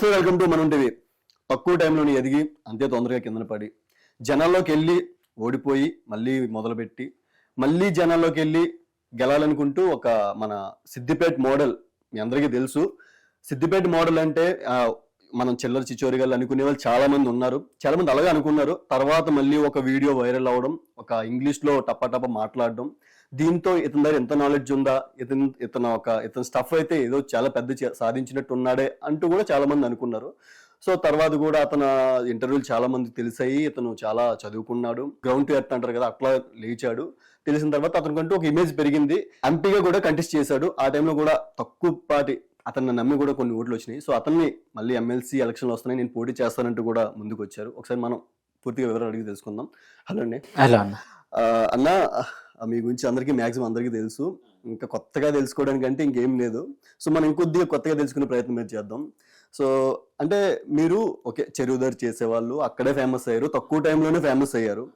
నమస్తే welcome to మనం TV తక్కువ టైంలోని ఎదిగి అంతే తొందరగా కిందన పడి జనాల్లోకి వెళ్ళి ఓడిపోయి మళ్ళీ మొదలుపెట్టి మళ్ళీ జనాల్లోకి వెళ్ళి గెలాలనుకుంటూ ఒక మన సిద్దిపేట మోడల్ మీ అందరికీ తెలుసు. సిద్దిపేట మోడల్ అంటే మనం చిల్లర చిచోరిగాళ్ళు అనుకునే వాళ్ళు చాలా మంది ఉన్నారు. చాలా మంది అలాగే అనుకున్నారు. తర్వాత మళ్ళీ ఒక వీడియో వైరల్ అవడం ఒక ఇంగ్లీష్లో టప్ప టప్ప మాట్లాడడం దీంతో ఇతని దగ్గర ఎంత నాలెడ్జ్ ఉందా? ఇతను ఇతను ఒక ఇతని స్టఫ్ అయితే ఏదో చాలా పెద్ద సాధించినట్టు ఉన్నాడే అంటూ కూడా చాలా మంది అనుకున్నారు. సో తర్వాత కూడా అతను ఇంటర్వ్యూలు చాలా మందికి తెలిసాయి. ఇతను చాలా చదువుకున్నాడు. గ్రౌండ్ టు ఎర్త్ అంటారు కదా అట్లా లేచాడు. తెలిసిన తర్వాత అతనికంటూ ఒక ఇమేజ్ పెరిగింది. ఎంపీగా కూడా కంటెస్ట్ చేశాడు. ఆ టైంలో కూడా తక్కువ పాటి అతన్ని నమ్మి కూడా కొన్ని ఓట్లు వచ్చినాయి. సో అతన్ని మళ్ళీ ఎమ్మెల్సీ ఎలక్షన్లు వస్తున్నాయి. నేను పోటీ చేస్తానంటూ కూడా ముందుకు వచ్చారు ఒకసారి మనం పూర్తిగా వివరాలు అడిగి తెలుసుకుందాం. హలో అండి. హలో అన్న మీ గురించి అందరికీ మ్యాక్సిమం అందరికీ తెలుసు. ఇంకా కొత్తగా తెలుసుకోవడానికి అంటే ఇంకేం లేదు. సో మనం ఇంకొద్దిగా కొత్తగా తెలుసుకునే ప్రయత్నం మీరు చేద్దాం. సో అంటే మీరు ఓకే చెరువుదారు చేసేవాళ్ళు అక్కడే ఫేమస్ అయ్యారు తక్కువ టైంలోనే ఫేమస్ అయ్యారు.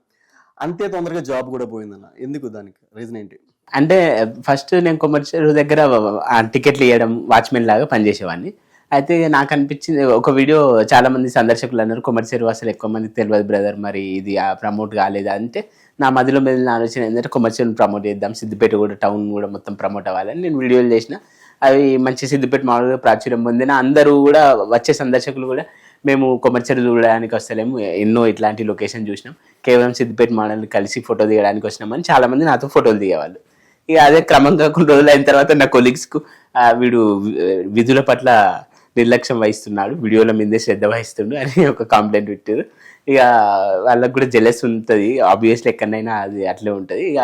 అంతే తొందరగా జాబ్ కూడా పోయిందన్న. ఎందుకు దానికి? రీజన్ ఏంటి? అంటే ఫస్ట్ నేను కొమర్షియల్ దగ్గర ఆ టికెట్లు ఇవ్వడం వాచ్మెన్ లాగా పనిచేసేవాడిని. అయితే నాకు అనిపించింది ఒక వీడియో చాలా మంది సందర్శకులు అన్నారు కొమర్షియల్ అసలు ఎక్కువ మందికి తెలియదు బ్రదర్ మరి ఇది ప్రమోట్ కాలేదా అంటే నా మధ్యలో మెదిలిన ఆలోచన ఏంటంటే కొమర్షియల్ ప్రమోట్ చేద్దాం సిద్దిపేట కూడా టౌన్ కూడా మొత్తం ప్రమోట్ అవ్వాలని నేను వీడియోలు చేసిన. అవి మంచి సిద్దిపేట మామూలుగా ప్రాచుర్యం పొందిన అందరూ కూడా వచ్చే సందర్శకులు కూడా మేము కొమర్చర్ చూడడానికి వస్తలేము. ఎన్నో ఇట్లాంటి లొకేషన్ చూసినాం. కేవలం సిద్దిపేట మోడల్ని కలిసి ఫోటో దిగడానికి వచ్చినామని అని చాలామంది నాతో ఫోటోలు దిగేవాళ్ళు. ఇక అదే క్రమంగా కొన్ని రోజులు అయిన తర్వాత నా కొలీగ్స్కు వీడు విధుల పట్ల నిర్లక్ష్యం వహిస్తున్నాడు. వీడియోల మీదే శ్రద్ధ వహిస్తుండు అని ఒక కంప్లైంట్ పెట్టారు ఇక వాళ్ళకి కూడా జెలస్ ఉంటుంది. ఆబ్వియస్లీ ఎక్కడైనా అది అట్లే ఉంటుంది. ఇక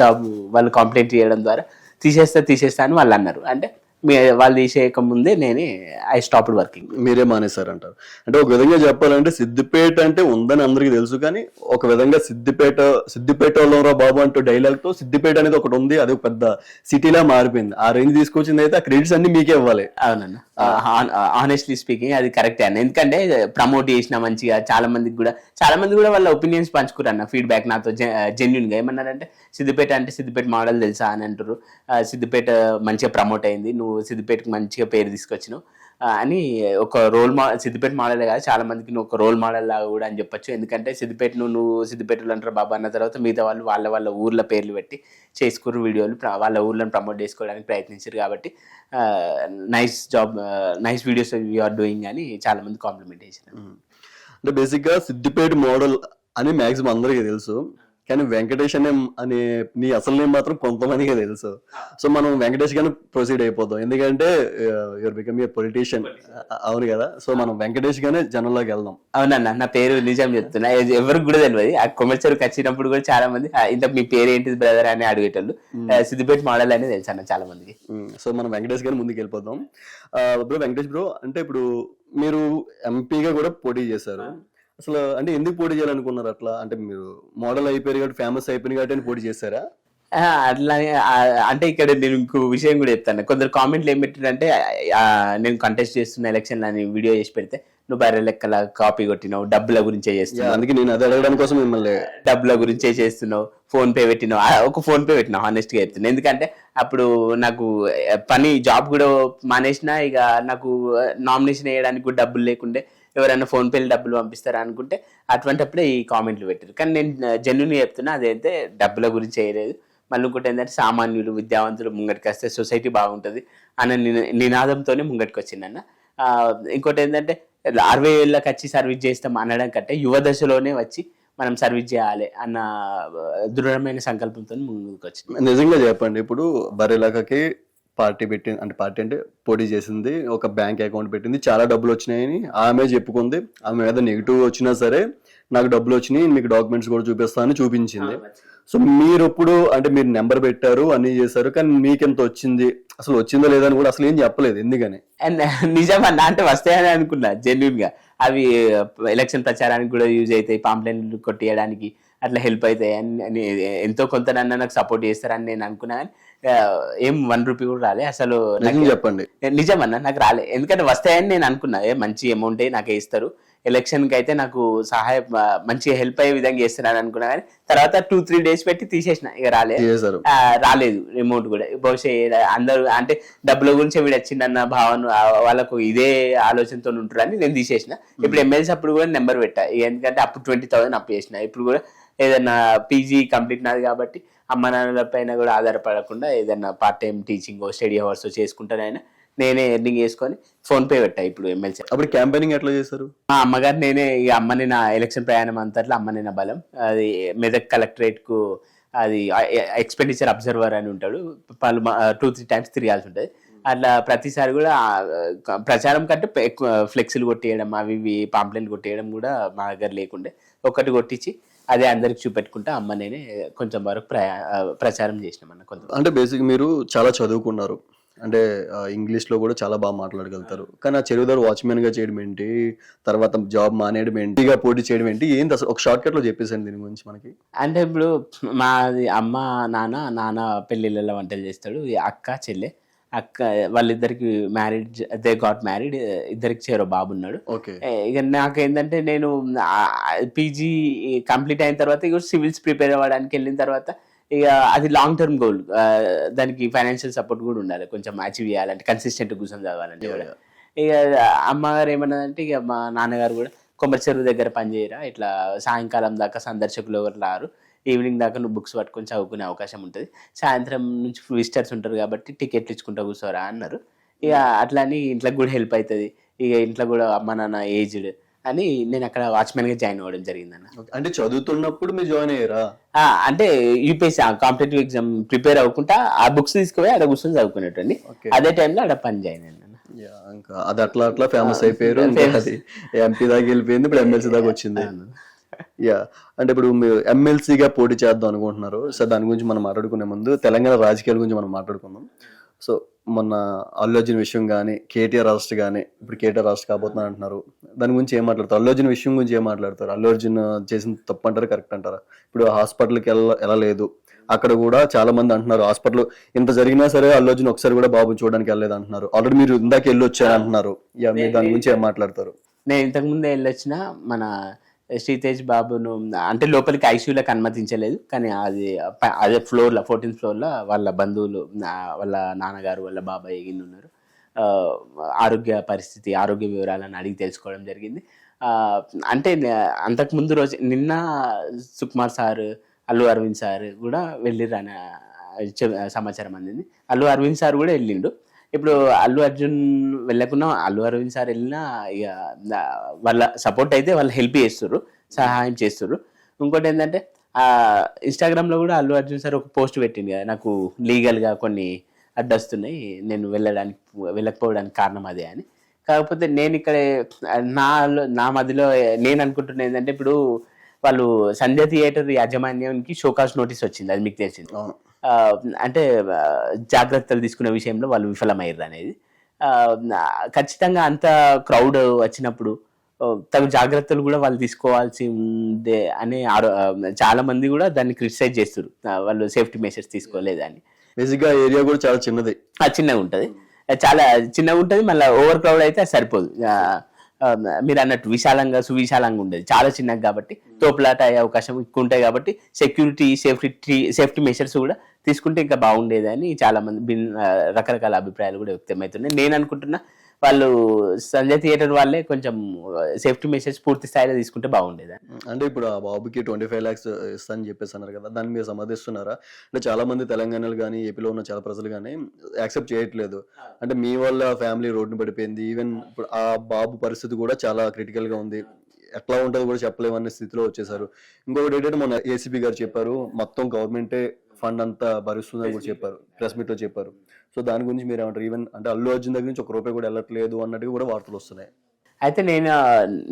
జాబ్ వాళ్ళు కంప్లైంట్ చేయడం ద్వారా తీసేస్తా తీసేస్తా అని వాళ్ళు అన్నారు. అంటే మీ వాళ్ళు తీసేయక ముందే నేనే ఐ స్టాప్డ్ వర్కింగ్ మీరే మానేశారంటారు. అంటే ఒక విధంగా చెప్పాలంటే సిద్దిపేట అంటే ఉందని అందరికీ తెలుసు కానీ ఒక విధంగా సిద్దిపేట సిద్దిపేట వాళ్ళరా బాబు అంటూ డైలాగ్తో సిద్దిపేట అనేది ఒకటి ఉంది. అది ఒక పెద్ద సిటీలా మారిపోయింది. ఆ రేంజ్ తీసుకొచ్చింది అయితే ఆ క్రెడిట్స్ అన్ని మీకే ఇవ్వాలి. అవునన్న. ఆనెస్ట్లీ స్పీకింగ్ అది కరెక్ట్ అన్న. ఎందుకంటే ప్రమోట్ చేసిన మంచిగా చాలా మందికి కూడా చాలా మంది కూడా వాళ్ళ ఒపీనియన్స్ పంచుకున్నారు అన్న ఫీడ్బ్యాక్ నాతో జెన్యున్గా. ఏమన్నారంటే సిద్దిపేట అంటే సిద్దిపేట మోడల్ తెలుసా? అని అంటారు సిద్దిపేట మంచిగా ప్రమోట్ అయింది. నువ్వు సిద్దిపేటకి మంచిగా పేరు తీసుకొచ్చినావు. అని ఒక రోల్ మోడల్ సిద్దిపేట మోడల్ కాదు చాలా మందికి నువ్వు ఒక రోల్ మోడల్ లాగా కూడా అని చెప్పొచ్చు. ఎందుకంటే సిద్దిపేట నువ్వు సిద్దిపేటలు అంటారు బాబా అన్న తర్వాత మిగతా వాళ్ళు వాళ్ళ వాళ్ళ ఊర్ల పేర్లు పెట్టి చేసుకున్న వీడియోలు వాళ్ళ ఊర్లను ప్రమోట్ చేసుకోవడానికి ప్రయత్నించారు కాబట్టి nice job nice videos you are doing అని చాలా మంది కాంప్లిమెంట్ చేశారు అంటే బేసిక్గా సిద్దిపేట మోడల్ అని మ్యాక్సిమం అందరికీ తెలుసు. కానీ వెంకటేష్ అనే అనే నీ అసలు నేమ్ మాత్రం కొంతమందికే తెలుసు. సో మనం వెంకటేష్ గానే ప్రొసీడ్ అయిపోతాం. ఎందుకంటే యువర్ బికమ్ ఏ పొలిటీషియన్ అవును కదా? సో మనం వెంకటేష్ గానే జనంలోకి వెళ్దాం. అవునన్న నా పేరు నిజం చెప్తున్నా. ఎవరికి కూడా తెలియదు ఆ కొమర్చరికి వచ్చినప్పుడు కూడా చాలా మంది "ఆ, ఇంత మీ పేరు ఏంటిది బ్రదర్ అని అడిగేటోళ్ళు. ఆ, సిద్దిపేట మోడల్ అనేది తెలుసు అన్న చాలా మందికి. సో మనం వెంకటేష్ గారి ముందుకు వెళ్ళిపోదాం. బ్రో వెంకటేష్ బ్రో అంటే ఇప్పుడు మీరు ఎంపీగా కూడా పోటీ చేశారు. అసలు అంటే ఎందుకు పోటీ చేయాలనుకున్నారు అట్లా? అంటే మీరు మోడల్ అయిపోయారు కాబట్టి ఫేమస్ అయిపోయింది కాబట్టి పోటీ చేశారా? అట్లానే ఆ, అంటే ఇక్కడ నేను ఇంకో విషయం కూడా చెప్తాను. కొందరు కామెంట్లు ఏం పెట్టారంటే నేను కంటెస్ట్ చేస్తున్న ఎలక్షన్ అని వీడియో చేసి పెడితే నువ్వు బర్రె లెక్కల కాపీ కొట్టినావు డబ్బుల గురించే చేస్తున్నావు. అందుకే నేను అది అడగడానికి కోసం మిమ్మల్ని డబ్బుల గురించే చేస్తున్నావు ఫోన్ పే పెట్టినావు. ఒక ఫోన్ పే పెట్టినావు హానెస్ట్గా చెప్తున్నా. ఎందుకంటే అప్పుడు నాకు పని జాబ్ కూడా మానేసిన ఇక నాకు నామినేషన్ వేయడానికి కూడా డబ్బులు లేకుండే ఎవరైనా ఫోన్ పేలు డబ్బులు పంపిస్తారా అనుకుంటే అటువంటిప్పుడే ఈ కామెంట్లు పెట్టారు. కానీ నేను జెన్యున్ చెప్తున్నా అదైతే డబ్బుల గురించి వేయలేదు మళ్ళీ ఇంకోటి ఏంటంటే సామాన్యులు విద్యావంతులు ముంగటికి వస్తే సొసైటీ బాగుంటుంది అన్న నిన- నినాదంతోనే ముంగటికి వచ్చిందన్న. ఇంకోటి ఏంటంటే అరవై ఏళ్ళకి వచ్చి సర్వీస్ చేస్తాం అనడం కంటే యువ దశలోనే వచ్చి మనం సర్వీస్ చేయాలి అన్న దృఢమైన సంకల్పంతో ముందుకు వచ్చింది. నిజంగా చెప్పండి ఇప్పుడు బరేలాకకి పార్టీ పెట్టింది అంటే పార్టీ అంటే పోటీ చేసింది ఒక బ్యాంక్ అకౌంట్ పెట్టింది చాలా డబ్బులు వచ్చినాయని ఆమె చెప్పుకుంది. ఆమె మీద నెగిటివ్ వచ్చినా సరే నాకు డబ్బులు వచ్చినాయి మీకు డాక్యుమెంట్స్ కూడా చూపిస్తానని చూపించింది. సో మీరు ఎప్పుడు అంటే మీరు నెంబర్ పెట్టారు అన్ని చేశారు కానీ మీకెంత వచ్చింది? అసలు వచ్చిందో లేదని కూడా అసలు ఏం చెప్పలేదు ఎందుకని? నిజమన్నా అంటే వస్తాయని అనుకున్నా జెన్యున్గా అవి ఎలక్షన్ ప్రచారానికి కూడా యూజ్ అవుతాయి పాంప్లెంట్లు కొట్టేయడానికి అట్లా హెల్ప్ అవుతాయి అని ఎంతో కొంత నన్ను నాకు సపోర్ట్ చేస్తారని నేను అనుకున్నా కానీ ఏం వన్ రూపీ కూడా రాలే. అసలు నిజం చెప్పండి. నిజమన్నా నాకు రాలే. ఎందుకంటే వస్తాయని నేను అనుకున్నా. ఏ మంచి అమౌంట్ నాకే ఇస్తారు. ఎలక్షన్కి అయితే నాకు సహాయ మంచిగా హెల్ప్ అయ్యే విధంగా చేస్తున్నాను అనుకున్నా కానీ తర్వాత టూ త్రీ డేస్ పెట్టి తీసేసిన. ఇక రాలే. చేశారు ఆ, రాలేదు రిమోట్ కూడా. బహుశా అందరూ అంటే డబ్బుల గురించి వీడు వచ్చిందన్న భావన వాళ్ళకు ఇదే ఆలోచనతో ఉంటారని నేను తీసేసిన. ఇప్పుడు ఎమ్మెల్సీ అప్పుడు కూడా నెంబర్ పెట్టా. ఎందుకంటే అప్పుడు ట్వంటీ థౌసండ్ అప్పు చేసిన. ఇప్పుడు కూడా ఏదైనా పీజీ కంప్లీట్ నాది కాబట్టి అమ్మ నాన్నల పైన కూడా ఆధారపడకుండా ఏదైనా part time teaching study hours చేసుకుంటానైనా నేనే ఎర్నింగ్ చేసుకొని ఫోన్ పే పెట్టా ఇప్పుడు ఎమ్మెల్సీ అప్పుడు క్యాంపెయినింగ్ ఎట్లా చేశారు? మా అమ్మగారు నేనే ఇక అమ్మని నా ఎలక్షన్ ప్రయాణం అంతట్లో అమ్మని నా బలం. అది మెదక్ కలెక్టరేట్కు అది ఎక్స్పెండిచర్ అబ్జర్వర్ అని ఉంటాడు. పలు టూ త్రీ టైమ్స్ తిరగాల్సి ఉంటుంది. అట్లా ప్రతిసారి కూడా ప్రచారం కంటే ఫ్లెక్సీలు కొట్టేయడం అవి ఇవి పాంప్లెంట్ కొట్టేయడం కూడా మా దగ్గర లేకుండే. ఒకటి కొట్టించి అదే అందరికి చూపెట్టుకుంటా అమ్మ నేనే కొంచెం వరకు ప్రచారం చేసినాం అన్న కొంత అంటే బేసిక్ మీరు చాలా చదువుకున్నారు. అంటే ఆ, ఇంగ్లీష్లో కూడా చాలా బాగా మాట్లాడగలుగుతారు. కానీ ఆ చెరువుదారు వాచ్మెన్గా చేయడం ఏంటి? తర్వాత జాబ్ మానేయడం ఏంటి? ఇక పోటీ చేయడం ఏంటి? ఏంటి అసలు ఒక షార్ట్ కట్లో చెప్పేసాను దీని గురించి మనకి. అంటే ఇప్పుడు మాది అమ్మ నాన్న నాన్న పెళ్ళిళ్ళలో వంటలు చేస్తాడు అక్క చెల్లె. అక్క వాళ్ళిద్దరికి మ్యారీడ్ దే గాట్ మ్యారీడ్ ఇద్దరికి చేరో బాబు ఉన్నాడు. ఇక నాకేంటంటే నేను పీజీ కంప్లీట్ అయిన తర్వాత ఇక సివిల్స్ ప్రిపేర్ అవ్వడానికి వెళ్ళిన తర్వాత ఇక అది లాంగ్ టర్మ్ గోల్ దానికి ఫైనాన్షియల్ సపోర్ట్ కూడా ఉండాలి. కొంచెం అచీవ్ చేయాలంటే కన్సిస్టెంట్ కూర్చొని చదవాలంటే కూడా. ఇక అమ్మగారు ఏమన్నదంటే ఇక మా నాన్నగారు కూడా కొమ్మరి చెరువు దగ్గర పనిచేయరా ఇట్లా సాయంకాలం దాకా సందర్శకులు ఎవరు రారు. ఈవినింగ్ దాకా నువ్వు బుక్స్ పట్టుకొని చదువుకునే అవకాశం ఉంటుంది. సాయంత్రం నుంచి విజిటర్స్ ఉంటారు కాబట్టి టికెట్లు ఇచ్చుకుంటా కూర్చోరా అన్నారు. ఇక అట్లా అని ఇంట్లోకి కూడా హెల్ప్ అవుతుంది ఇక ఇంట్లో కూడా అమ్మ నాన్న ఏజ్డ్ అని నేను అక్కడ వాచ్మెన్గా జాయిన్ అవ్వడం జరిగిందన్న. Okay. అంటే చదువుతున్నప్పుడు మీరు జాయిన్ అయ్యారా? అంటే యూపీఎస్సీ కాంపిటేటివ్ ఎగ్జామ్ ప్రిపేర్ అవ్వకుండా ఆ బుక్స్ తీసుకుపోయి అక్కడ కూర్చొని చదువుకునేటండి అదే టైంలో అక్కడ పని జాయిన్ అయ్యాను ఇంకా అది అట్లా అట్లా ఫేమస్ అయిపోయారు. ఎంపీ దాకా వెళ్ళిపోయింది ఇప్పుడు ఎమ్మెల్సీ దాకా వచ్చింది. యా అంటే ఇప్పుడు మీరు ఎమ్మెల్సీగా పోటీ చేద్దాం అనుకుంటున్నారు. సో దాని గురించి మనం మాట్లాడుకునే ముందు తెలంగాణ రాజకీయాల గురించి మనం మాట్లాడుకుందాం. సో మొన్న అల్లు అర్జున్ విషయం కానీ కేటీఆర్ రాష్ట్ర కానీ ఇప్పుడు కేటీఆర్ రాష్ట్ర కాబోతున్నారు అంటున్నారు. దాని గురించి ఏం మాట్లాడతారు? అల్లు అర్జున్ విషయం గురించి ఏం మాట్లాడతారు? అల్లు అర్జున్ చేసిన తప్పు అంటారా? కరెక్ట్ అంటారా? ఇప్పుడు హాస్పిటల్కి వెళ్ళ వెళ్ళలేదు అక్కడ కూడా చాలా మంది అంటున్నారు హాస్పిటల్ ఇంత జరిగినా సరే అల్లు అర్జున్ ఒకసారి కూడా బాబు చూడడానికి వెళ్ళలేదు అంటున్నారు. ఆల్రెడీ మీరు ఇందాక వెళ్ళి వచ్చారు అంటున్నారు. యా మీరు దాని గురించి ఏం మాట్లాడతారు? నేను ఇంతకు ముందే వెళ్ళొచ్చిన మన శ్రీతేజ్ బాబును అంటే లోపలికి ఐసీయూలకు అనుమతించలేదు కానీ అది అదే ఫ్లోర్లో ఫోర్టీన్త్ ఫ్లోర్లో వాళ్ళ బంధువులు వాళ్ళ నాన్నగారు వాళ్ళ బాబాయ్ గిన్నె ఉన్నారు. ఆరోగ్య పరిస్థితి ఆరోగ్య వివరాలను అడిగి తెలుసుకోవడం జరిగింది. అంటే అంతకుముందు రోజు నిన్న సుకుమార్ సార్ అల్లు అరవింద్ సార్ కూడా వెళ్ళిర్రు అనే సమాచారం అందింది. అల్లు అరవింద్ సార్ కూడా వెళ్ళిండు. ఇప్పుడు అల్లు అర్జున్ వెళ్ళకున్నా అల్లు అరవింద్ సార్ వెళ్ళినా ఇక వాళ్ళ సపోర్ట్ అయితే వాళ్ళు హెల్ప్ చేస్తుర్రు సహాయం చేస్తుర్రు. ఇంకోటి ఏంటంటే ఇన్స్టాగ్రామ్లో కూడా అల్లు అర్జున్ సార్ ఒక పోస్ట్ పెట్టింది కదా నాకు లీగల్గా కొన్ని అడ్డొస్తున్నాయి నేను వెళ్ళడానికి వెళ్ళకపోవడానికి కారణం అదే అని. కాకపోతే నేను ఇక్కడ నాలో నా మధ్యలో నేను అనుకుంటున్నా ఏంటంటే ఇప్పుడు వాళ్ళు సంధ్య థియేటర్ యాజమాన్యానికి షోకాస్ నోటీస్ వచ్చింది అది మీకు తెలిసింది. అవును. అంటే జాగ్రత్తలు తీసుకునే విషయంలో వాళ్ళు విఫలమయ్యారు అనేది. ఖచ్చితంగా అంత క్రౌడ్ వచ్చినప్పుడు తగు జాగ్రత్తలు కూడా వాళ్ళు తీసుకోవాల్సి ఉందే అని ఆరో చాలా మంది కూడా దాన్ని క్రిటిసైజ్ చేస్తారు వాళ్ళు సేఫ్టీ మెషర్స్ తీసుకోలేదని. బేసిక్గా ఏరియా కూడా చాలా చిన్నది. చిన్నగా ఉంటుంది. చాలా చిన్నగా ఉంటుంది. మళ్ళీ ఓవర్ క్రౌడ్ అయితే సరిపోదు. మీరు అన్నట్టు విశాలంగా సువిశాలంగా ఉండేది. చాలా చిన్నగా కాబట్టి తోపులాట అయ్యే అవకాశం ఎక్కువ ఉంటాయి కాబట్టి సెక్యూరిటీ సేఫ్టీ సేఫ్టీ మెషర్స్ కూడా తీసుకుంటే ఇంకా బాగుండేది అని చాలా మంది రకరకాల అభిప్రాయాలు కూడా వ్యక్తమవుతున్నాయి. నేను అనుకుంటున్నా వాళ్ళు సంజయ్ థియేటర్ వాళ్ళే కొంచెం సేఫ్టీ మెసేజ్ పూర్తి స్థాయిలో తీసుకుంటే బాగుండేది. అంటే ఇప్పుడు ఆ బాబుకి ట్వంటీ ఫైవ్ ల్యాక్స్ ఇస్తా అని చెప్పేసి అన్నారు కదా దాన్ని మీరు సమర్థిస్తున్నారా అంటే చాలా మంది తెలంగాణలో కానీ ఏపీలో ఉన్న చాలా ప్రజలు కానీ యాక్సెప్ట్ చేయట్లేదు. అంటే మీ వల్ల ఫ్యామిలీ రోడ్డున పడిపోయింది. ఈవెన్ ఇప్పుడు ఆ బాబు పరిస్థితి కూడా చాలా క్రిటికల్గా ఉంది. ఎట్లా ఉంటుందో కూడా చెప్పలేమనే స్థితిలో వచ్చేసారు. ఇంకొకటి ఏంటంటే మొన్న ఏసీబీ గారు చెప్పారు మొత్తం గవర్నమెంటే ఫండ్ అంతా భరిస్తుందని కూడా చెప్పారు ప్రెస్ మీట్లో చెప్పారు. సో దాని గురించి మీరు ఏమంటారు ఈవెన్ అంటే అల్లు అర్జున్ దగ్గర నుంచి ఒక రూపాయి కూడా వెళ్ళట్లేదు అన్నట్టుగా కూడా వార్తలు వస్తున్నాయి. అయితే నేను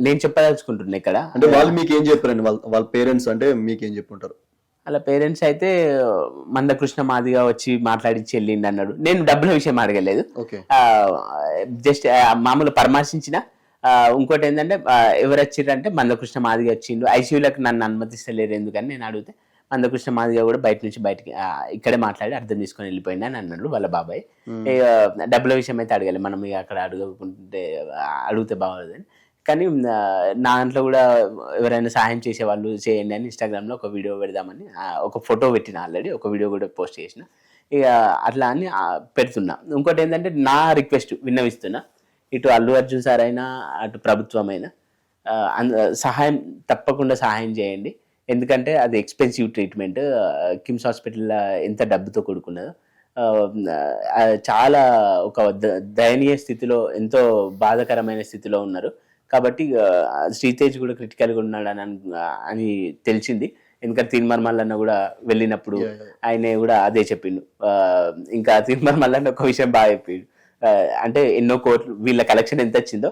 నేను చెప్పదలుచుకుంటున్నా ఇక్కడ. అంటే వాళ్ళు మీకు ఏం చెప్పారండి? వాళ్ళ వాళ్ళ పేరెంట్స్ అంటే మీకు ఏం చెప్పుంటారు? వాళ్ళ పేరెంట్స్ అయితే మందకృష్ణ మాదిగా వచ్చి మాట్లాడించి వెళ్ళిండి అన్నాడు. నేను డబ్బుల విషయం అడగలేదు. ఓకే. జస్ట్ మామూలు పరామర్శించిన ఇంకోటి ఏంటంటే ఎవరు వచ్చిర్రంటే మందకృష్ణ మాదిగా వచ్చిండు. ఐసీయూలకు నన్ను అనుమతిస్తలేరు ఎందుకని నేను అడిగితే మందకృష్ణ మాదిగా కూడా బయట నుంచి బయటికి ఇక్కడే మాట్లాడి అర్థం తీసుకొని వెళ్ళిపోయింది అని అన్నాడు వాళ్ళ బాబాయ్. ఇక డబ్బుల విషయం అయితే అడగాలి మనం ఇక అక్కడ అడగకుంటే అడిగితే బాగోదని కానీ నా దాంట్లో కూడా ఎవరైనా సహాయం చేసే వాళ్ళు చేయండి అని ఇన్స్టాగ్రామ్లో ఒక వీడియో పెడదామని ఒక ఫోటో పెట్టిన ఆల్రెడీ ఒక వీడియో కూడా పోస్ట్ చేసిన. ఇక అట్లా అని పెడుతున్నా. ఇంకోటి ఏంటంటే నా రిక్వెస్ట్ విన్నవిస్తున్నా. ఇటు అల్లు అర్జున్ సార్ అయినా అటు ప్రభుత్వం అయినా ఆ, అంద- సహాయం తప్పకుండా సహాయం చేయండి. ఎందుకంటే అది ఎక్స్పెన్సివ్ ట్రీట్మెంట్ కిమ్స్ హాస్పిటల్ ఎంత డబ్బుతో కూడుకున్నదో. చాలా ఒక దయనీయ స్థితిలో ఎంతో బాధాకరమైన స్థితిలో ఉన్నారు. కాబట్టి శ్రీతేజ్ కూడా క్రిటికల్గా ఉన్నాడు అని అన్- తెలిసింది. ఎందుకంటే తీన్మార్ మల్లన్న కూడా వెళ్ళినప్పుడు. ఆయన కూడా అదే చెప్పిండు. ఇంకా తీన్మార్ మల్లన్న ఒక విషయం బాగా చెప్పిండు. అంటే ఎన్నో కోట్లు వీళ్ళ కలెక్షన్ ఎంత వచ్చిందో?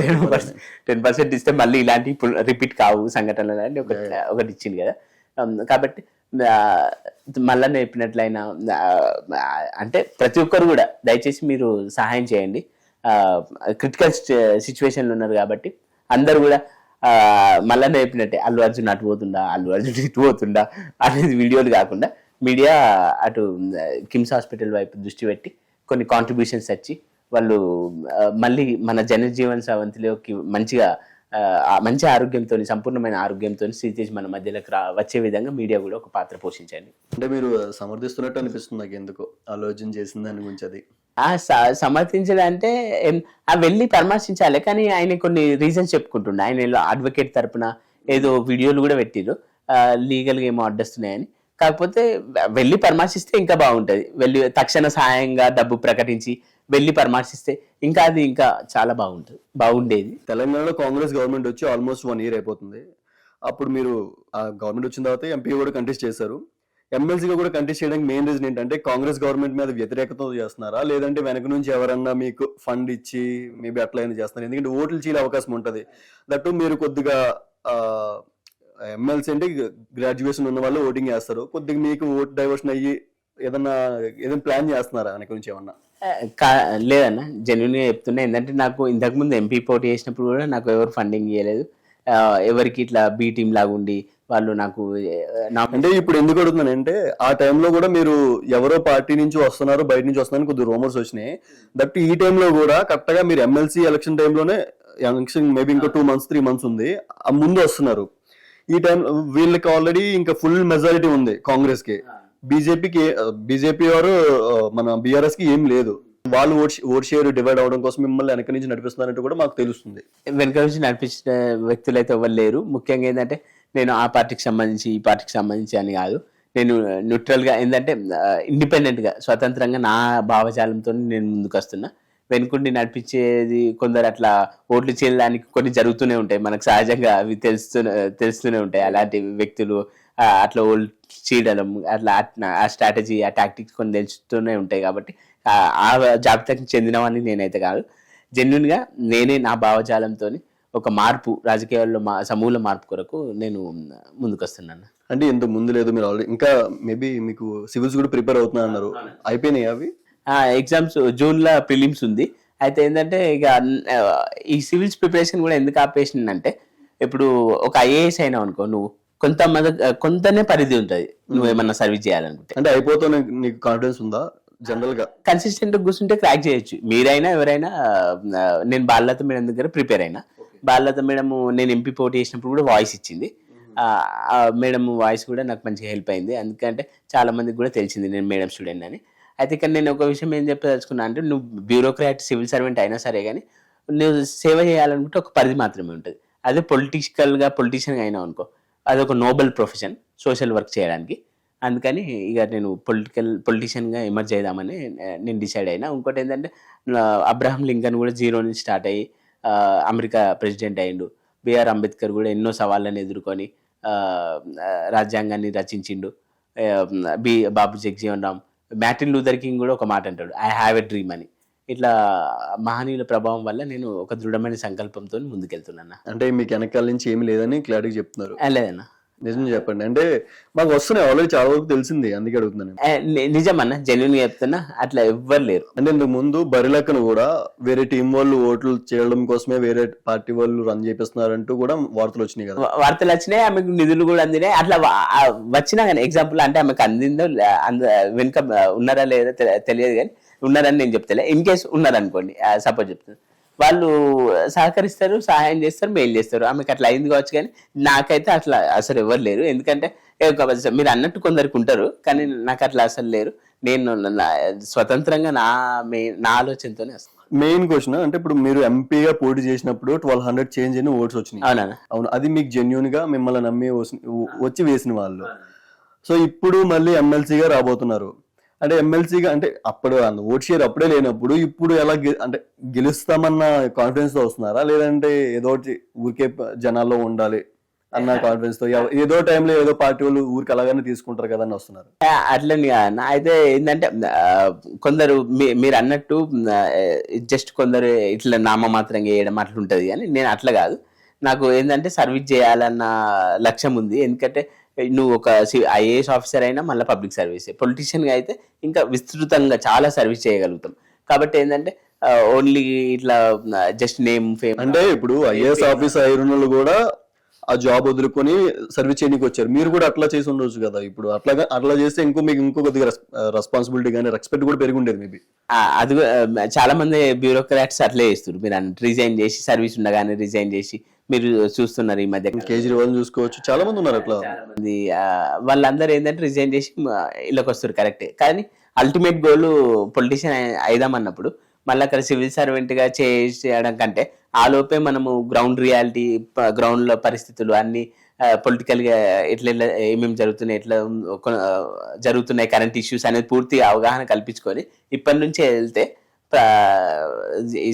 టెన్ పర్సెంట్ టెన్ పర్సెంట్ ఇస్తే మళ్ళీ ఇలాంటి ఇప్పుడు రిపీట్ కావు సంఘటనలు అంటే ఒకటి ఒకటి ఇచ్చింది కదా. Um, కాబట్టి మళ్ళా చెప్పినట్లయినా ఆ, అంటే ప్రతి ఒక్కరు కూడా దయచేసి మీరు సహాయం చేయండి. క్రిటికల్ సిచ్యువేషన్లో ఉన్నారు కాబట్టి అందరు కూడా ఆ, మల్లన్న చెప్పినట్టే అల్లు అర్జున్ అటు పోతుండా అల్లు అర్జున్ ఇటు పోతుండా అనేది వీడియోలు కాకుండా మీడియా అటు కిమ్స్ హాస్పిటల్ వైపు దృష్టి పెట్టి కొన్ని కాంట్రిబ్యూషన్స్ వచ్చి వాళ్ళు మళ్ళీ మన జనజీవన్ సవంతిలోకి మంచిగా మంచి ఆరోగ్యంతో సంపూర్ణమైన ఆరోగ్యంతో శ్రీతేజ్ మన మధ్యలోకి రా వచ్చే విధంగా మీడియా కూడా ఒక పాత్ర పోషించండి. అంటే మీరు సమర్థిస్తున్నట్టు అనిపిస్తుంది నాకు ఎందుకో ఆలోచన చేసిన దాని గురించి అది. సమర్థించాలంటే ఆ వెళ్ళి పరామర్శించాలి కానీ ఆయన కొన్ని రీజన్స్ చెప్పుకుంటుండే. ఆయన అడ్వకేట్ తరపున ఏదో వీడియోలు కూడా పెట్టిరు లీగల్గా ఏమో అడ్డొస్తున్నాయని. కాకపోతే వెళ్ళి పరామర్శిస్తే ఇంకా బాగుంటుంది. వెళ్ళి తక్షణ సహాయంగా డబ్బు ప్రకటించి వెళ్ళి పరామర్శిస్తే ఇంకా అది ఇంకా చాలా బాగుంటుంది. బాగుండేది. తెలంగాణలో కాంగ్రెస్ గవర్నమెంట్ వచ్చి ఆల్మోస్ట్ వన్ ఇయర్ అయిపోతుంది. అప్పుడు మీరు ఆ గవర్నమెంట్ వచ్చిన తర్వాత ఎంపీ కూడా కంటెస్ట్ చేశారు. ఎమ్మెల్సీగా కూడా కంటెస్ట్ చేయడానికి మెయిన్ రీజన్ ఏంటంటే కాంగ్రెస్ గవర్నమెంట్ మీద వ్యతిరేకత చేస్తున్నారా? లేదంటే వెనక నుంచి ఎవరన్నా మీకు ఫండ్ ఇచ్చి మేబీ అట్లా అయినా చేస్తున్నారు? ఎందుకంటే ఓట్లు చీలే అవకాశం ఉంటుంది. దట్టు మీరు కొద్దిగా ఎమ్మెల్సీ అంటే గ్రాడ్యుయేషన్ ఉన్న వాళ్ళు ఓటింగ్ చేస్తారు. కొద్దిగా మీకు ఓట్ డైవర్షన్ అయ్యి ఏదన్నా ఏదైనా ప్లాన్ చేస్తున్నారా? వెనక నుంచి ఏమన్నా? లేదన్న. జెన్యున్గా చెప్తున్నా ఏంటంటే నాకు ఇంతకుముందు ఎంపీ పోటీ చేసినప్పుడు కూడా నాకు ఎవరు ఫండింగ్ చేయలేదు ఎవరికి ఇట్లా బీ టీమ్ లాగా ఉండి వాళ్ళు నాకు అంటే ఇప్పుడు ఎందుకు అడుగుతున్నానంటే ఆ టైంలో కూడా మీరు ఎవరో పార్టీ నుంచి వస్తున్నారు బయట నుంచి వస్తున్నారు కొద్ది రూమర్స్ వచ్చినాయి. దట్ ఈ టైంలో కూడా కరెక్ట్గా మీరు ఎమ్మెల్సీ ఎలక్షన్ టైంలోనే ఎలక్షన్ మేబీ ఇంకా టూ మంత్స్ త్రీ మంత్స్ ఉంది. ఆ ముందు వస్తున్నారు. ఈ టైం వీళ్ళకి ఆల్రెడీ ఇంకా ఫుల్ మెజారిటీ ఉంది కాంగ్రెస్కి బీజేపీకి బీజేపీ వారు మన బీఆర్ఎస్కి ఏం లేదు. వాళ్ళు ఓట్ ఓట్ షేర్ డివైడ్ అవడం కోసం మిమ్మల్ని వెనక నుంచి నడిపిస్తున్నారంటే కూడా మాకు తెలుస్తుంది. వెనక నుంచి నడిపించిన వ్యక్తులు అయితే ఎవరు లేరు. ముఖ్యంగా ఏంటంటే నేను ఆ పార్టీకి సంబంధించి ఈ పార్టీకి సంబంధించి అని కాదు. నేను న్యూట్రల్గా ఏంటంటే ఇండిపెండెంట్గా స్వతంత్రంగా నా భావజాలంతో నేను ముందుకు వస్తున్నా వెనుకుండి నడిపించేది కొందరు అట్లా ఓట్లు చేయడానికి కొన్ని జరుగుతూనే ఉంటాయి. మనకు సహజంగా అవి తెలుస్తూనే తెలుస్తూనే ఉంటాయి. అలాంటి వ్యక్తులు అట్లా ఓల్డ్ చీడడం అట్లా ఆ- స్ట్రాటజీ ఆ టాక్టిక్స్ కొన్ని తెలుస్తూనే ఉంటాయి కాబట్టి ఆ జాబితాకి చెందినవని నేనైతే కాదు. జెన్యున్గా నేనే నా భావజాలంతో ఒక మార్పు రాజకీయాల్లో మా సమూల మార్పు కొరకు నేను ముందుకు వస్తున్నాను అంటే ఇంత ముందు లేదు మీరు ఆల్రెడీ ఇంకా మేబీ మీకు సివిల్స్ కూడా ప్రిపేర్ అవుతున్నా అన్నారు అయిపోయినాయి అవి? ఎగ్జామ్స్ జూన్లో ప్రిలిమ్స్ ఉంది. అయితే ఏంటంటే ఇక ఈ సివిల్స్ ప్రిపరేషన్ కూడా ఎందుకు ఆపేసిందంటే ఇప్పుడు ఒక ఐఏఎస్ అయినావు అనుకో నువ్వు కొంత మంది కొంతనే పరిధి ఉంటుంది. నువ్వు ఏమన్నా సర్వీస్ చేయాలనుకుంటే. అంటే అయిపోతావు నీకు కాన్ఫిడెన్స్ ఉందా? జనరల్గా కన్సిస్టెంట్ కూర్చుంటే క్రాక్ చేయొచ్చు. మీరైనా ఎవరైనా నేను బాలలత మేడం దగ్గర ప్రిపేర్ అయినా. బాలలత మేడం నేను ఎంపీ పోటీ చేసినప్పుడు కూడా వాయిస్ ఇచ్చింది. మేడం వాయిస్ కూడా నాకు మంచిగా హెల్ప్ అయింది. ఎందుకంటే చాలా మందికి కూడా తెలిసింది నేను మేడం స్టూడెంట్ అని. అయితే ఇక్కడ నేను ఒక విషయం ఏం చెప్పదలుచుకున్నా అంటే నువ్వు బ్యూరోక్రాట్ సివిల్ సర్వెంట్ అయినా సరే కానీ నువ్వు సేవ చేయాలనుకుంటే ఒక పరిధి మాత్రమే ఉంటుంది. అదే పొలిటికల్గా పొలిటీషియన్గా అయినావు అనుకో అదొక నోబెల్ ప్రొఫెషన్ సోషల్ వర్క్ చేయడానికి. అందుకని ఇక నేను పొలిటికల్ పొలిటీషియన్గా ఎమర్జ్ చేద్దామని నేను డిసైడ్ అయినా. ఇంకోటి ఏంటంటే అబ్రహం లింకన్ కూడా జీరో నుంచి స్టార్ట్ అయ్యి అమెరికా ప్రెసిడెంట్ అయ్యిండు. బిఆర్ అంబేద్కర్ కూడా ఎన్నో సవాళ్ళను ఎదుర్కొని రాజ్యాంగాన్ని రచించిండు. B Babu Jagjivan Ram Martin Luther King కూడా ఒక మాట అంటాడు ఐ హ్యావ్ ఎ డ్రీమ్ అని. ఇట్లా మహనీయుల ప్రభావం వల్ల నేను ఒక దృఢమైన సంకల్పంతో ముందుకెళ్తున్నా అంటే మీకు వెనకాల నుంచి ఏమీ లేదని క్లారిటీ చెప్తున్నారు. లేదన్నా. నిజం చెప్పండి. అంటే మాకు వస్తున్నాయి ఆల్రెడీ చాలా వరకు తెలిసింది అందుకే అడుగుతున్నాను నిజమన్నా జెన్యున్ చెప్తున్నా అట్లా ఎవ్వరు లేరు. అంటే ఇంతకు ముందు బరిలెక్కను కూడా వేరే టీం వాళ్ళు ఓట్లు చేయడం కోసమే వేరే పార్టీ వాళ్ళు రన్ చేపిస్తున్నారంటూ కూడా వార్తలు వచ్చినాయి కదా. వార్తలు వచ్చినాయి ఆమెకు నిధులు కూడా అందినాయి. అట్లా వచ్చినా కానీ ఎగ్జాంపుల్ అంటే ఆమెకు అందిందో వెనుక ఉన్నారా లేదా తెలియదు కానీ ఉన్నారని నేను చెప్తలే. ఇన్ కేస్ ఉన్నారనుకోండి సపోజ్ చెప్తాను వాళ్ళు సహకరిస్తారు సహాయం చేస్తారు మెయిల్ చేస్తారు. ఆమెకు అట్లా అయింది కావచ్చు కానీ నాకైతే అట్లా అసలు ఎవరు లేరు. ఎందుకంటే మీరు అన్నట్టు కొందరికి ఉంటారు కానీ నాకు అట్లా అసలు లేరు. నేను స్వతంత్రంగా నా మే నా ఆలోచనతోనే వస్తాను మెయిన్ క్వశ్చన్ అంటే ఇప్పుడు మీరు ఎంపీగా పోటీ చేసినప్పుడు ట్వెల్వ్ హండ్రెడ్ చేంజ్ అయిన ఓట్స్ వచ్చినాయి. అవునా అవును అది మీకు జెన్యున్గా మిమ్మల్ని నమ్మి వచ్చి వేసిన వాళ్ళు. సో ఇప్పుడు మళ్ళీ ఎమ్మెల్సీగా రాబోతున్నారు. అంటే ఎమ్మెల్సీగా అంటే అప్పుడు ఓట్ షేర్ అప్పుడే లేనప్పుడు ఇప్పుడు ఎలా అంటే గెలుస్తామన్న కాన్ఫిడెన్స్తో వస్తున్నారా? లేదంటే ఏదో ఊరికే జనాల్లో ఉండాలి అన్న కాన్ఫిడెన్స్తో ఏదో టైంలో ఏదో పార్టీ వాళ్ళు ఊరికి అలాగనే తీసుకుంటారు కదా అని వస్తున్నారు. అట్లని. అయితే ఏంటంటే కొందరు మీరు అన్నట్టు జస్ట్ కొందరు ఇట్లా నామమాత్రంగా వేయడం అట్లా ఉంటుంది కానీ నేను అట్లా కాదు. నాకు ఏంటంటే సర్వీస్ చేయాలన్న లక్ష్యం ఉంది. ఎందుకంటే నువ్వు ఒక ఐఏఎస్ ఆఫీసర్ అయినా మళ్ళీ పబ్లిక్ సర్వీస్. పొలిటీషియన్గా అయితే ఇంకా విస్తృతంగా చాలా సర్వీస్ చేయగలుగుతాం. కాబట్టి ఏంటంటే ఓన్లీ ఇట్లా జస్ట్ నేమ్ ఫేమ్ అంటే ఇప్పుడు ఐఏఎస్ ఆఫీసర్ అయిన కూడా ఆ జాబ్ వదులుకొని సర్వీస్ చేయడానికి వచ్చారు. మీరు కూడా అట్లా చేసి ఉండొచ్చు కదా. ఇప్పుడు అట్లాగా అట్లా చేస్తే ఇంకో మీకు ఇంకో కొద్దిగా రెస్పాన్సిబిలిటీ కానీ రెస్పెక్ట్ కూడా పెరిగి ఉండేది మేబీ అది చాలా మంది బ్యూరోక్రాట్స్ అట్లే చేస్తారు మీరు రిజైన్ చేసి సర్వీస్ ఉండగానే రిజైన్ చేసి మీరు చూస్తున్నారు ఈ మధ్య కేజ్రీవాల్ చూసుకోవచ్చు. చాలా మంది ఉన్నారు అట్లా. మంది వాళ్ళందరూ ఏంటంటే రిజైన్ చేసి ఇళ్ళకి వస్తారు కరెక్టే కానీ అల్టిమేట్ గోల్ పొలిటీషియన్ అయిదామన్నప్పుడు మళ్ళీ అక్కడ సివిల్ సర్వెంట్గా చేయడం కంటే ఆ లోపే మనము గ్రౌండ్ రియాలిటీ గ్రౌండ్లో పరిస్థితులు అన్ని పొలిటికల్గా ఎట్లా ఏమేమి జరుగుతున్నాయి ఎట్లా జరుగుతున్నాయి కరెంట్ ఇష్యూస్ అనేది పూర్తి అవగాహన కల్పించుకొని ఇప్పటి నుంచే వెళ్తే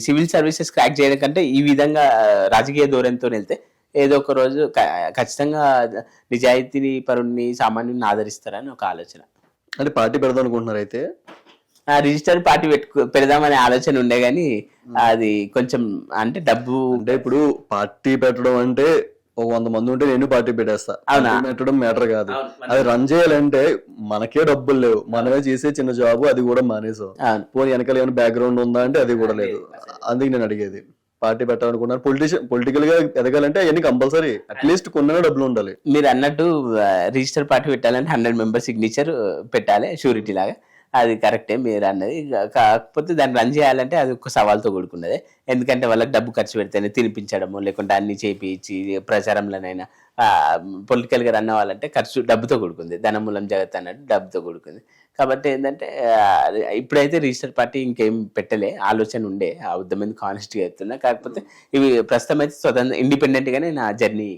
సివిల్ సర్వీసెస్ క్రాక్ చేయడం కంటే ఈ విధంగా రాజకీయ ధోరణితో వెళ్తే ఏదో ఒక రోజు ఖచ్చితంగా నిజాయితీ పరుణ్ణి సామాన్యుని ఆదరిస్తారని ఒక ఆలోచన. అంటే పార్టీ పెడదాం అనుకుంటున్నారు అయితే? ఆ రిజిస్టర్ పార్టీ పెట్టుకు పెడదామనే ఆలోచన ఉండే గానీ అది కొంచెం అంటే డబ్బు అంటే ఇప్పుడు పార్టీ పెట్టడం అంటే ఒక వంద మంది ఉంటే నేను పార్టీ పెట్టేస్తా. పెట్టడం మ్యాటర్ కాదు. అది రన్ చేయాలంటే మనకే డబ్బులు లేవు. మనమే చేసే చిన్న జాబ్ అది కూడా మానేసాం. పోనీ వెనకాల ఏమైనా బ్యాక్గ్రౌండ్ ఉందా అంటే అది కూడా లేదు. అందుకే నేను అడిగేది. పార్టీ పెట్టాలనుకున్నాను పొలిటీషియన్ పొలిటికల్గా ఎదగాలంటే అవన్నీ కంపల్సరీ అట్లీస్ట్ కొన్న డబ్బులు ఉండాలి. మీరు అన్నట్టు రిజిస్టర్ పార్టీ పెట్టాలంటే హండ్రెడ్ మెంబర్ సిగ్నేచర్ పెట్టాలి షూరిటీ లాగా. అది కరెక్టే మీరు అన్నది. కాకపోతే దాన్ని రన్ చేయాలంటే అది ఒక సవాల్తో కూడుకున్నదే. ఎందుకంటే వాళ్ళకి డబ్బు ఖర్చు పెడితేనే తినిపించడము లేకుంటే అన్ని చేపించి ప్రచారంలోనైనా పొలిటికల్గా రన్ అవ్వాలంటే ఖర్చు డబ్బుతో కూడుకుంది. ధనమూలం జగత్ అన్నట్టు డబ్బుతో కూడుకుంది. కాబట్టి ఏంటంటే ఇప్పుడైతే రిజిస్టర్ పార్టీ ఇంకేం పెట్టలే ఆలోచన ఉండే. ఆ ఉద్యమం కాన్స్ట్గా చెప్తున్నా. కాకపోతే ఇవి ప్రస్తుతం అయితే స్వతంత్ర ఇండిపెండెంట్ గానే నా జర్నీ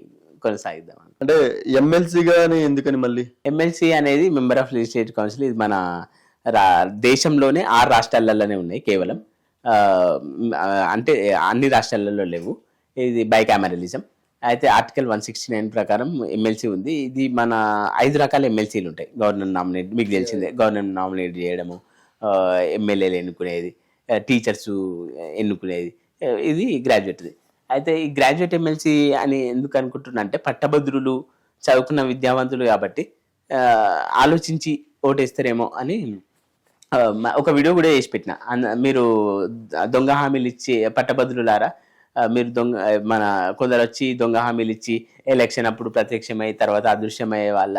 కొనసాగిద్దాం. అంటే ఎమ్మెల్సీ గాని ఎందుకని మళ్ళీ? ఎమ్మెల్సీ అనేది మెంబర్ ఆఫ్ లెజిస్లేటివ్ కౌన్సిల్ ఇది మన దేశంలోనే ఆరు రాష్ట్రాలలోనే ఉన్నాయి కేవలం. అంటే అన్ని రాష్ట్రాలలో లేవు. ఇది బైకామరలిజం. అయితే ఆర్టికల్ వన్ సిక్స్టీ నైన్ ప్రకారం ఎమ్మెల్సీ ఉంది. ఇది మన ఐదు రకాల ఎమ్మెల్సీలు ఉంటాయి. గవర్నర్ నామినేట్ మీకు తెలిసిందే గవర్నర్ నామినేట్ చేయడము ఎమ్మెల్యేలు ఎన్నుకునేది టీచర్స్ ఎన్నుకునేది ఇది గ్రాడ్యుయేట్ది. అయితే ఈ గ్రాడ్యుయేట్ ఎమ్మెల్సీ అని ఎందుకు అనుకుంటున్నా అంటే పట్టభద్రులు చదువుకున్న విద్యావంతులు కాబట్టి ఆలోచించి ఓటేస్తారేమో అని ఒక వీడియో కూడా వేసి పెట్టిన. మీరు దొంగ హామీలు ఇచ్చి పట్టభద్రులారా? మీరు దొంగ మన కొందరు వచ్చి దొంగ హామీలు ఇచ్చి ఎలక్షన్ అప్పుడు ప్రత్యక్షమై తర్వాత అదృశ్యమయ్యే వాళ్ళ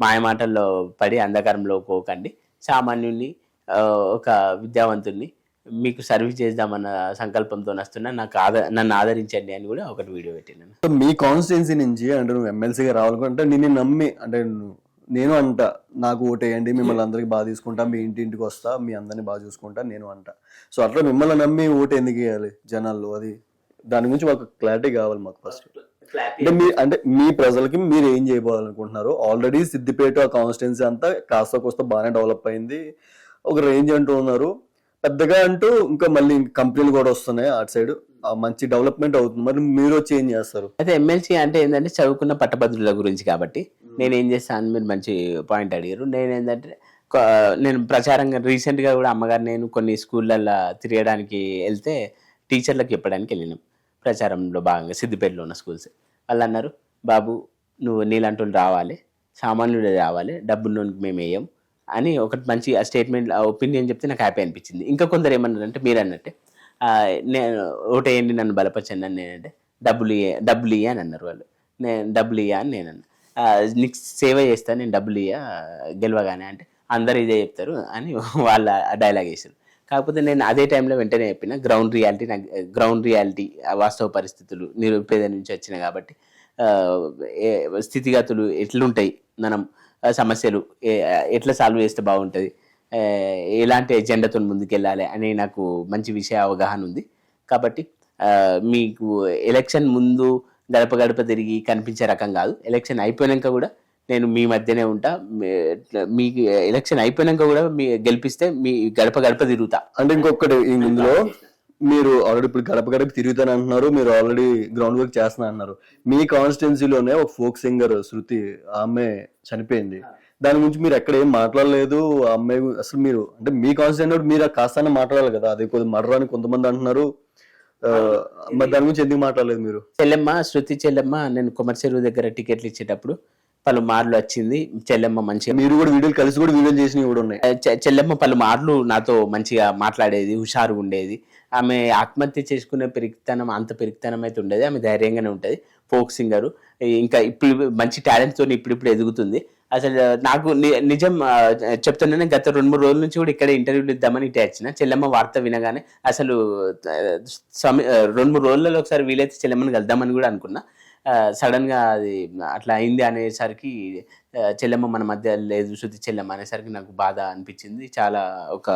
మాయమాటల్లో పడి అంధకారంలో పోకండి. సామాన్యుని ఒక విద్యావంతుల్ని మీకు సర్వీస్ చేద్దామన్న సంకల్పంతో వస్తున్నా నాకు ఆద నన్ను ఆదరించండి అని కూడా ఒకటి వీడియో పెట్టినాను సో మీ కాన్స్టిట్యున్సీ నుంచి అంటే నువ్వు ఎమ్మెల్సీగా రావాలనుకుంటే నిన్ను నమ్మి అంటే నువ్వు- నేను అంట నాకు ఓటేయండి మిమ్మల్ని అందరికి బాగా తీసుకుంటా మీ ఇంటింటికి వస్తా మీ అందరిని బాగా చూసుకుంటా నేను అంట. సో అట్లా మిమ్మల్ని నమ్మి ఓటు ఎందుకు వేయాలి జనాల్లో? అది దాని గురించి మాకు క్లారిటీ కావాలి మాకు ఫస్ట్ అంటే మీ అంటే మీ ప్రజలకి మీరు ఏం చేయబోవాలనుకుంటున్నారు ఆల్రెడీ సిద్దిపేట కాన్స్టిట్యున్సీ అంతా కాస్త కోస్త బాగానే డెవలప్ అయింది. ఒక రేంజ్ అంటూ ఉన్నారు. పెద్దగా అంటూ ఇంకా మళ్ళీ కంపెనీలు కూడా వస్తున్నాయి అటు సైడ్ మంచి డెవలప్మెంట్ అవుతుంది. మరి మీరు వచ్చి ఏం చేస్తారు? అయితే ఎమ్మెల్సీ అంటే ఏంటంటే చదువుకున్న పట్టభద్రుల గురించి కాబట్టి నేను ఏం చేస్తాను మీరు మంచి పాయింట్ అడిగారు. నేను ఏంటంటే నేను ప్రచారంగా రీసెంట్గా కూడా అమ్మగారు నేను కొన్ని స్కూళ్ళల్లో తిరగడానికి వెళ్తే టీచర్లకు చెప్పడానికి వెళ్ళినాం. ప్రచారంలో భాగంగా సిద్దిపేటలో ఉన్న స్కూల్స్. వాళ్ళు అన్నారు బాబు నువ్వు నీలాంటి వాళ్ళు రావాలి సామాన్యుడు రావాలి డబ్బుల్లోనికి మేము వేయం అని ఒకటి మంచి ఆ స్టేట్మెంట్ ఒపీనియన్ చెప్తే నాకు హ్యాపీ అనిపించింది. ఇంకా కొందరు ఏమన్నారంటే మీరు అన్నట్టే నేను నేను ఓటేయండి నన్ను బలపరచండి అని నేనంటే డబ్బులు ఇయ్య డబ్బులు ఇయ్య అని అన్నారు వాళ్ళు. నేను డబ్బులు ఇయ్య అని నేను అన్నా నీకు సేవ చేస్తా నేను డబ్బులు ఇయ్య గెలవగానే అంటే అందరు ఇదే చెప్తారు అని వాళ్ళ డైలాగ్ వేసారు కాకపోతే నేను అదే టైంలో వెంటనే చెప్పిన గ్రౌండ్ రియాలిటీ నాకు గ్రౌండ్ రియాలిటీ వాస్తవ పరిస్థితులు నిరుపేద నుంచి వచ్చిన కాబట్టి ఏ- స్థితిగతులు ఎట్లుంటాయి మనం సమస్యలు ఎట్లా సాల్వ్ చేస్తే బాగుంటుంది ఎలాంటి ఎజెండాతో ముందుకెళ్ళాలి అని నాకు మంచి విషయ అవగాహన ఉంది. కాబట్టి మీకు ఎలక్షన్ ముందు గడప గడప తిరిగి కనిపించే రకం కాదు. ఎలక్షన్ అయిపోయాక కూడా నేను మీ మధ్యనే ఉంటా. మీ- మీకు ఎలక్షన్ అయిపోయాక కూడా మీ గెలిపిస్తే మీ గడప గడప తిరుగుతా. అంటే ఇంకొకటి ఇందులో మీరు ఆల్రెడీ ఇప్పుడు గడప గడప తిరుగుతాను అంటున్నారు. మీరు ఆల్రెడీ గ్రౌండ్ వర్క్ చేస్తున్నా అన్నారు. మీ కాన్స్టిట్యున్సీలోనే ఒక ఫోక్ సింగర్ శృతి ఆ అమ్మాయి చనిపోయింది. దాని గురించి మీరు ఎక్కడ ఏం మాట్లాడలేదు? ఆ అమ్మాయి అసలు మీరు అంటే మీ కాన్స్టిట్యూన్ మీరు కాస్త మాట్లాడాలి కదా. అది కొద్ది మర్ర అని కొంతమంది అంటున్నారు. మరి దాని గురించి ఎందుకు మాట్లాడలేదు మీరు? చెల్లెమ్మ శృతి చెల్లెమ్మ నేను కొమర్చెరువు దగ్గర టికెట్లు ఇచ్చేటప్పుడు పలు మార్లు వచ్చింది. చెల్లెమ్మ మంచిగా మీరు కూడా వీడియోలు కలిసి కూడా వీడియోలు చేసినవి కూడా ఉన్నాయి. చెల్లెమ్మ పలు మార్లు నాతో మంచిగా మాట్లాడేది హుషారుగా ఉండేది. ఆమె ఆత్మహత్య చేసుకునే పెరిగితనం అంత పెరిగితనం అయితే ఉండేది. ఆమె ధైర్యంగానే ఉంటుంది. Folk singer. ఇంకా ఇప్పుడు మంచి టాలెంట్తో ఇప్పుడిప్పుడు ఎదుగుతుంది. అసలు నాకు నిజం చెప్తున్నాను చెప్తున్నానే గత రెండు మూడు రోజుల నుంచి కూడా ఇక్కడ ఇంటర్వ్యూలు ఇద్దామని ఇటే వచ్చిన. చెల్లెమ్మ వార్త వినగానే అసలు సమయ రెండు మూడు రోజులలో ఒకసారి వీలైతే చెల్లెమ్మని కలుద్దామని కూడా అనుకున్నా. సడన్గా అది అట్లా అయింది అనేసరికి చెల్లెమ్మ మన మధ్య లేదు శృతి చెల్లెమ్మ అనేసరికి నాకు బాధ అనిపించింది. చాలా ఒక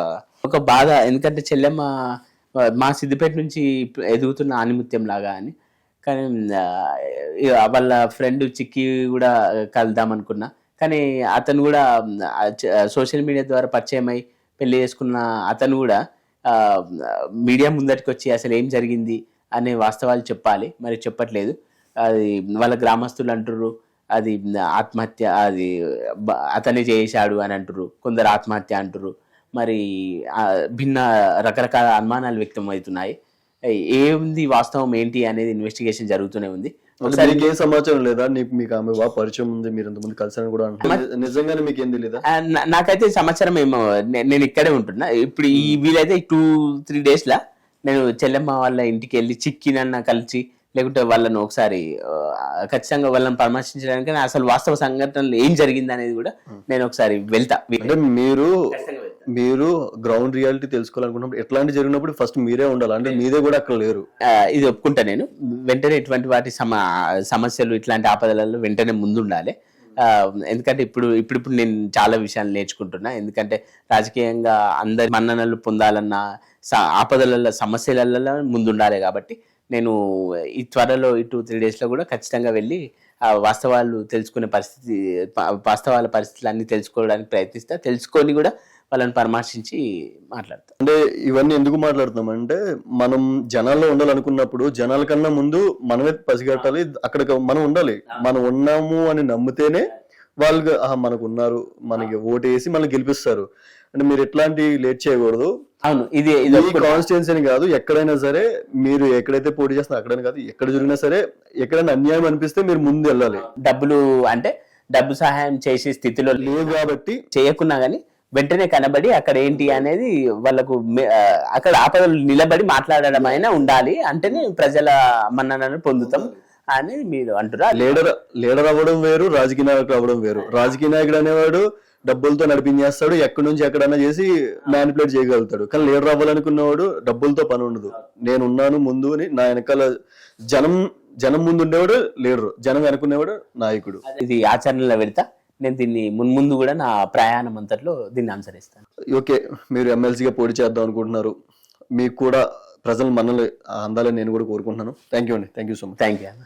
ఒక బాధ. ఎందుకంటే చెల్లెమ్మ మా సిద్దిపేట నుంచి ఎదుగుతున్న ఆనిముత్యం లాగా అని. కానీ వాళ్ళ ఫ్రెండ్ చిక్కి కూడా కలుద్దాం అనుకున్నా. కానీ అతను కూడా సోషల్ మీడియా ద్వారా పరిచయం అయి పెళ్ళి చేసుకున్న అతను కూడా మీడియా ముందటికి వచ్చి అసలు ఏం జరిగింది అనే వాస్తవాలు చెప్పాలి. మరి చెప్పట్లేదు. అది వాళ్ళ గ్రామస్తులు అంటుర్రు అది ఆత్మహత్య అది అతనే చేశాడు అని అంటుర్రు కొందరు ఆత్మహత్య అంటుర్రు. మరి భిన్న రకరకాల అనుమానాలు వ్యక్తం అవుతున్నాయి. ఏంది వాస్తవం ఏంటి అనేది ఇన్వెస్టిగేషన్ జరుగుతూనే ఉంది. ఏం సమాచారం లేదా? నీకు మీకు ఆమె పరిచయం ఉంది మీరు ఇంతమంది కూడా నిజంగానే మీకు ఏం తెలియదా నాకైతే సమాచారం ఏమో నేను ఇక్కడే ఉంటున్నా. ఇప్పుడు ఈ వీలైతే టూ త్రీ డేస్ లా నేను చెల్లెమ్మ వాళ్ళ ఇంటికి వెళ్ళి చిక్కినన్న కలిసి లేకుంటే వాళ్ళను ఒకసారి ఖచ్చితంగా వాళ్ళని పరామర్శించడానికి అసలు వాస్తవ సంఘటనలు ఏం జరిగింది అనేది కూడా నేను ఒకసారి వెళ్తా. మీరు మీరు గ్రౌండ్ రియాలిటీ తెలుసుకోవాలనుకున్నప్పుడు ఎట్లాంటి జరిగినప్పుడు ఫస్ట్ మీరే ఉండాలి. అంటే మీదే కూడా అక్కడ లేరు. ఇది ఒప్పుకుంటా నేను. వెంటనే ఇటువంటి వాటి సమ సమస్యలు ఇట్లాంటి ఆపదలలో వెంటనే ముందు ఉండాలి ఎందుకంటే ఇప్పుడు ఇప్పుడు ఇప్పుడు నేను చాలా విషయాలు నేర్చుకుంటున్నా. ఎందుకంటే రాజకీయంగా అందరి మన్ననలు పొందాలన్న ఆపదలలో సమస్యలలో ముందుండాలి కాబట్టి నేను ఈ త్వరలో ఈ టూ త్రీ డేస్లో కూడా ఖచ్చితంగా వెళ్ళి ఆ వాస్తవాలు తెలుసుకునే పరిస్థితి వాస్తవాల పరిస్థితులన్నీ తెలుసుకోవడానికి ప్రయత్నిస్తా. తెలుసుకొని కూడా వాళ్ళని పరామర్శించి మాట్లాడతా. అంటే ఇవన్నీ ఎందుకు మాట్లాడుతున్నాం అంటే మనం జనాల్లో ఉండాలనుకున్నప్పుడు జనాల కన్నా ముందు మనమే పసిగట్టాలి అక్కడ మనం ఉండాలి. మనం ఉన్నాము అని నమ్మితేనే వాళ్ళు "ఆహా, మనకు ఉన్నారు మనకి ఓటు వేసి మనల్ని గెలిపిస్తారు. అంటే మీరు ఎట్లాంటి లేట్ చేయకూడదు. అవును ఇది ఇది. కాన్స్టిట్యున్సీ అని కాదు ఎక్కడైనా సరే మీరు ఎక్కడైతే పోటీ చేస్తున్నా అక్కడైనా కాదు ఎక్కడ జరిగినా సరే ఎక్కడైనా అన్యాయం అనిపిస్తే మీరు ముందు వెళ్ళాలి. డబ్బులు అంటే డబ్బు సహాయం చేసే స్థితిలో లేవు కాబట్టి చేయకున్నా గానీ వెంటనే కనబడి అక్కడ ఏంటి అనేది వాళ్ళకు అక్కడ ఆపదలు నిలబడి మాట్లాడడం అయినా ఉండాలి. అంటేనే ప్రజల మన్ననను పొందుతాం అని మీరు అంటున్నారు. లీడర్ లీడర్ అవ్వడం వేరు రాజకీయ నాయకుడు అవ్వడం వేరు. రాజకీయ నాయకుడు అనేవాడు డబ్బులతో నడిపించేస్తాడు ఎక్కడి నుంచి ఎక్కడైనా చేసి మ్యానిపులేట్ చేయగలుగుతాడు. కానీ లీడర్ అవ్వాలనుకున్నవాడు డబ్బులతో పని ఉండదు. నేను ఉన్నాను ముందు అని నా వెనకాల జనం జనం ముందు ఉండేవాడు లీడర్ జనం వెనుకునేవాడు నాయకుడు. ఇది ఆచరణలో పెడతా నేను దీన్ని మున్ముందు కూడా నా ప్రయాణం అంతట్లో దీన్ని అనుసరిస్తాను ఓకే మీరు ఎమ్మెల్సీగా పోటీ చేద్దాం అనుకుంటున్నారు. మీకు కూడా ప్రజలు మనల్ని అందాలని నేను కూడా కోరుకుంటున్నాను. థ్యాంక్ యూ అండి. Thank you so much thank you అన్న.